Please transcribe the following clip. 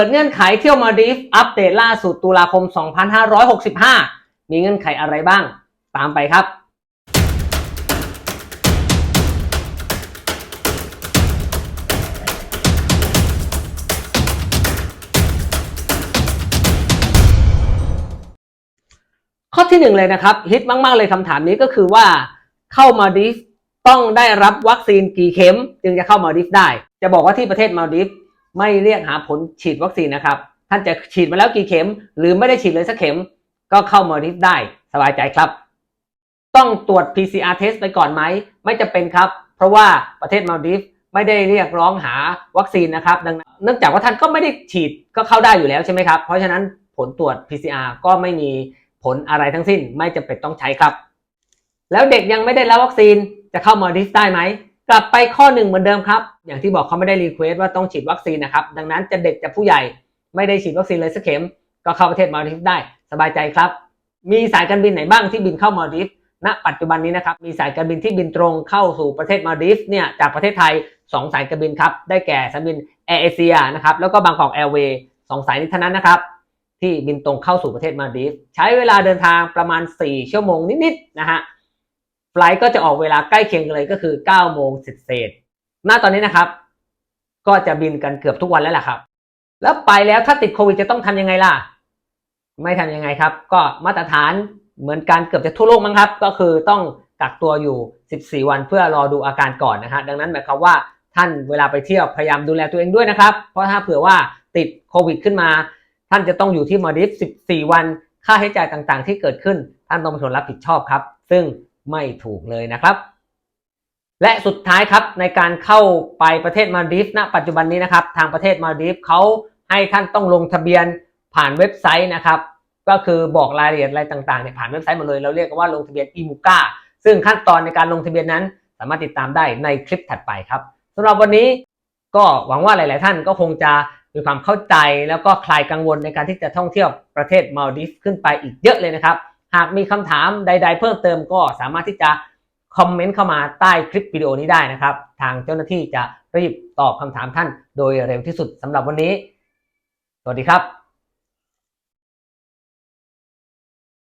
ปิดเงื่อนไขเที่ยวมาดีฟอัปเดตล่าสุดตุลาคม 2565 มีเงื่อนไขอะไรบ้าง ตามไปครับ ข้อที่หนึ่งเลยนะครับ ฮิตมาก ๆ เลยคำถามนี้ก็คือว่าเข้ามาดิฟต้องได้รับวัคซีนกี่เข็ม จึงจะเข้ามาดิฟได้ จะบอกว่าที่ประเทศมาดิฟ ไม่เรียกหาผลฉีดวัคซีนนะครับ ท่านจะฉีดมาแล้วกี่เข็ม หรือไม่ได้ฉีดเลยสักเข็ม ก็เข้ามาดิฟได้สบายใจครับ ต้องตรวจ PCR test ไปก่อนไหม ไม่จะเป็นครับ เพราะว่าประเทศมาดิฟไม่ได้เรียกร้องหาวัคซีนนะครับ ดังนั้นเนื่องจากว่าท่านก็ไม่ได้ฉีดก็เข้าได้อยู่แล้วใช่ไหมครับ เพราะฉะนั้นผลตรวจ PCR ก็ไม่มีผลอะไรทั้งสิ้น ไม่จำเป็นต้องใช้ครับ แล้วเด็กยังไม่ได้รับวัคซีนจะเข้ามาดิฟได้ไหม กลับไปข้อหนึ่งเหมือนเดิมครับ อย่างที่บอกเขาไม่ได้รีเควสว่าต้องฉีดวัคซีนนะครับ ดังนั้นจะเด็กจะผู้ใหญ่ไม่ได้ฉีดวัคซีนเลยสักเข็ม ก็เข้าประเทศมาดิฟได้สบายใจครับ มีสายการบินไหนบ้างที่บินเข้ามาดิฟณปัจจุบันนี้นะครับมีสายการบินที่บินตรงเข้าสู่ประเทศมาดิฟเนี่ยจากประเทศไทย 2 สายการบินครับได้แก่สายการบินแอร์เอเชียนะครับแล้วก็บางกอกแอร์เวย์สองสายนี้เท่านั้นนะครับที่บินตรงเข้าสู่ประเทศมาดิฟใช้เวลาเดินทางประมาณ 4 ชั่วโมงนิดๆนะฮะ ไฟล์ก็จะออกเวลาใกล้เคียงกันเลยก็คือ9โมงเศษๆณตอนนี้นะครับ ก็จะบินกันเกือบทุกวันแล้วล่ะครับ แล้วไปแล้วถ้าติดโควิดจะต้องทำยังไงล่ะ ไม่ทำยังไงครับ ก็มาตรฐานเหมือนกันเกือบจะทั่วโลกมั้งครับ ก็คือต้องกักตัวอยู่ 14 วันเพื่อรอดูอาการก่อนนะฮะดังนั้นหมายความว่าท่านเวลาไปเที่ยวพยายามดูแลตัวเองด้วยนะครับ เพราะถ้าเผื่อว่าติดโควิดขึ้นมา ท่านจะต้องอยู่ที่มาดิฟ 14 วัน ค่าใช้จ่ายต่างๆ ที่เกิดขึ้น ท่านต้องเป็นคนรับผิดชอบครับ ซึ่ง ไม่ถูกเลยนะครับ และสุดท้ายครับในการเข้าไปประเทศมาดิฟณปัจจุบันนี้นะครับ ทางประเทศมาดิฟเขาให้ท่านต้องลงทะเบียนผ่านเว็บไซต์นะครับ ก็คือบอกรายละเอียดอะไรต่างๆเนี่ยผ่านเว็บไซต์หมดเลยเราเรียกว่าลงทะเบียนอีมูกาซึ่งขั้นตอนในการลงทะเบียนนั้น สามารถติดตามได้ในคลิปถัดไปครับสำหรับวันนี้ก็หวังว่าหลาย ๆ ท่านก็คงจะมีความเข้าใจแล้วก็คลายกังวลในการที่จะท่องเที่ยวประเทศมาลดีฟขึ้นไปอีกเยอะเลยนะครับ หากมีคำถามใด ๆ เพิ่มเติมก็สามารถที่จะคอมเมนต์เข้ามาใต้คลิปวิดีโอนี้ได้นะครับ ทางเจ้าหน้าที่จะรีบตอบคำถามท่านโดยเร็วที่สุดสำหรับวันนี้ สวัสดีครับ